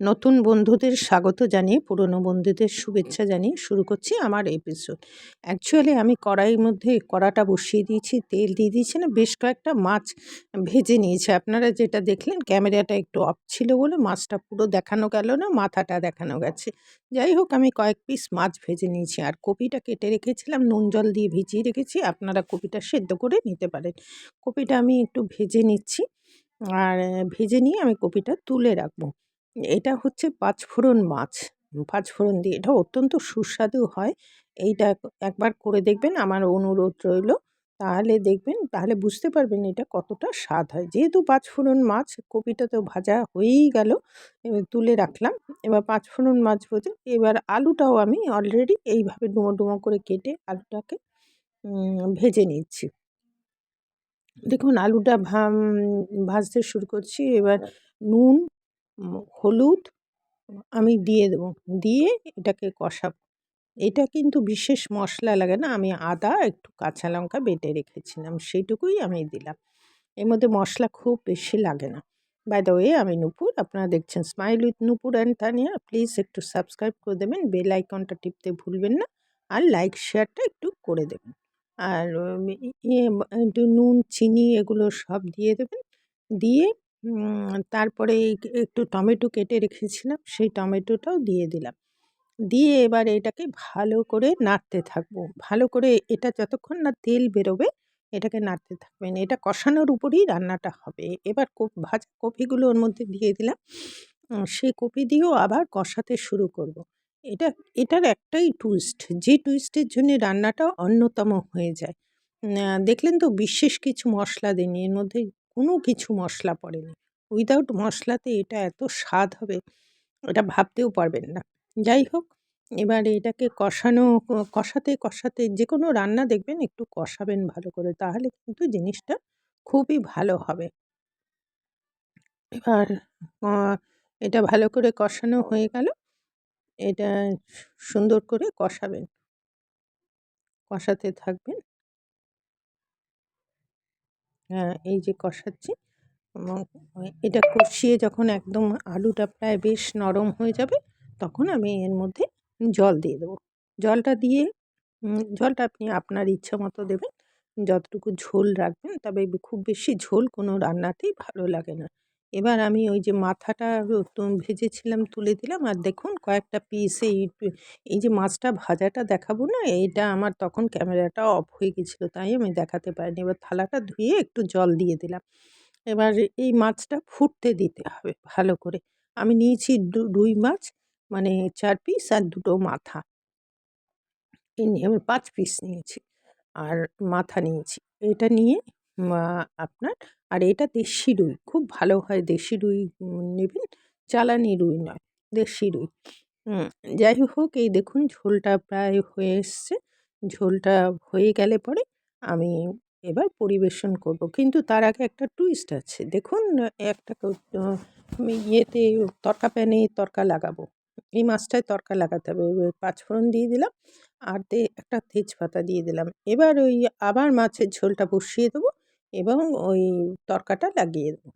নতুন বন্ধুদের স্বাগত জানিয়ে, পুরনো বন্ধুদের শুভেচ্ছা জানিয়ে শুরু করছি আমার এপিসোড অ্যাকচুয়ালি আমি কড়াইয়ের মধ্যে কড়াটা বসিয়ে দিয়েছি, তেল দিয়ে দিয়েছি না, বেশ কয়েকটা মাছ ভেজে নিয়েছি। আপনারা যেটা দেখলেন, ক্যামেরাটা একটু অফ ছিল বলে মাছটা পুরো দেখানো গেল না, মাথাটা দেখানো গেছে। যাই হোক, আমি কয়েক পিস মাছ ভেজে নিয়েছি আর কপিটা কেটে রেখেছিলাম, নুন জল দিয়ে ভিজিয়ে রেখেছি, আপনারা কপিটা সেদ্ধ করে নিতে পারেন। কপিটা আমি একটু ভেজে নিচ্ছি, আর ভেজে নিয়ে আমি কপিটা তুলে রাখব। এটা হচ্ছে পাঁচফোড়ন মাছ। পাঁচফোড়ন দিয়ে এটা অত্যন্ত সুস্বাদু হয়। এইটা একবার করে দেখবেন, আমার অনুরোধ রইল। তাহলে দেখবেন, তাহলে বুঝতে পারবেন এটা কতটা স্বাদ হয়। যেহেতু পাঁচফোড়ন মাছ, কপিটা তো ভাজা হয়েই গেল তুলে রাখলাম। এবার পাঁচফোড়ন মাছ ভেজে এবার আলুটাও আমি অলরেডি এইভাবে ডুমো ডুমো করে কেটে আলুটাকে ভেজে নিচ্ছি। দেখুন, আলুটা ভাজতে শুরু করছি। এবার নুন হলুদ আমি দিয়ে দেবো। দিয়ে এটাকে কষাবো। এটা কিন্তু বিশেষ মশলা লাগে না। আমি আদা, একটু কাঁচা লঙ্কা বেটে রেখেছিলাম, সেইটুকুই আমি দিলাম। এর মধ্যে মশলা খুব বেশি লাগে না। বাই দ্য ওয়ে আমি নুপুর, আপনারা দেখছেন smile with Nupur and Tania. Please একটু সাবস্ক্রাইব করে দেবেন বেল আইকনটা টিপতে ভুলবেন না। আর লাইক শেয়ারটা একটু করে দেবেন। আর ইয়ে একটু নুন, চিনি এগুলো সব দিয়ে দেবেন। দিয়ে তারপরে একটু টমেটো কেটে রেখেছিলাম, সেই টমেটোটাও দিয়ে দিলাম। দিয়ে এবার এটাকে ভালো করে নাড়তে থাকব। ভালো করে এটা যতক্ষণ না তেল বেরোবে, এটাকে নাড়তে থাকবেন এটা কষানোর উপরেই রান্নাটা হবে। এবার ভাজা কপিগুলো ওর মধ্যে দিয়ে দিলাম। সেই কপি দিয়েও আবার কষাতে শুরু করব। এটা, এটার একটাই টুইস্ট যে টুইস্টের জন্য রান্নাটা অন্যতম হয়ে যায়। দেখলেন তো বিশেষ কিছু মশলা দিইনি এর মধ্যে কোনো কিছু মশলা পড়েনি। উইদাউট মশলাতে এটা এত স্বাদ হবে, এটা ভাবতেও পারবেন না। যাই হোক, এবার এটাকে কষানো, কষাতে কষাতে যে কোনো রান্না দেখবেন একটু কষাবেন ভালো করে, তাহলে কিন্তু জিনিসটা খুবই ভালো হবে। এবার এটা ভালো করে কষানো হয়ে গেল, এটা সুন্দর করে কষাবেন। কষাতে থাকবেন। এই যে কষাচ্ছি এবং এটা কষিয়ে যখন একদম আলুটা প্রায় বেশ নরম হয়ে যাবে, তখন আমি এর মধ্যে জল দিয়ে দেবো। জলটা দিয়ে জলটা আপনি আপনার ইচ্ছা মতো দেবেন, যতটুকু ঝোল রাখবেন, তবে খুব বেশি ঝোল কোনো রান্নাতেই ভালো লাগে না। এবার আমি ওই যে মাথাটা ভেজেছিলাম তুলে দিলাম। আর দেখুন কয়েকটা পিস এই এই যে মাছটা ভাজাটা দেখাবো না এইটা আমার তখন ক্যামেরাটা অফ হয়ে গেছিল, তাই আমি দেখাতে পারিনি। এবার থালাটা ধুয়ে একটু জল দিয়ে দিলাম। এবার এই মাছটা ফুটতে দিতে হবে ভালো করে। আমি নিয়েছি রুই মাছ মানে চার পিস আর দুটো মাথা। এই নিয়ে আমি পাঁচ পিস নিয়েছি, আর মাথা নিয়েছি। এটা নিয়ে আপনার। আর এটা দেশি রুই খুব ভালো হয় দেশি রুই নেবেন চালানি রুই নয়, দেশি রুই। যাই হোক, এই দেখুন ঝোলটা প্রায় হয়ে এসছে। ঝোলটা হয়ে গেলে পরে আমি এবার পরিবেশন করব। কিন্তু তার আগে একটা টুইস্ট আছে। দেখুন, একটা আমি ইয়েতে তরকা প্যানে তরকা লাগাবো। এই মাছটায় তরকা লাগাতে হবে। পাঁচফোড়ন দিয়ে দিলাম, আর একটা তেজপাতা দিয়ে দিলাম। এবার ওই আবার মাছের ঝোলটা বসিয়ে দেবো। এবং ওই তরকাটা লাগিয়ে দেবো।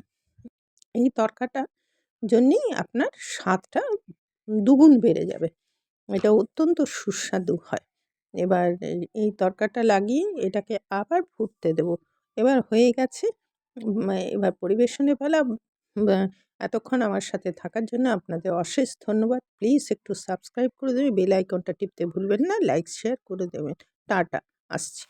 এই তরকাটা জন্যেই আপনার স্বাদটা দুগুণ বেড়ে যাবে। এটা অত্যন্ত সুস্বাদু হয়। এবার এই তরকাটা লাগিয়ে এটাকে আবার ফুটতে দেবো। এবার হয়ে গেছে এবার পরিবেশনে ফেলা এতক্ষণ আমার সাথে থাকার জন্য আপনাদের অশেষ ধন্যবাদ। প্লিজ একটু সাবস্ক্রাইব করে দেবেন, বেল আইকনটা টিপতে ভুলবেন না, লাইক, শেয়ার করে দেবেন। টাটা, আসছি।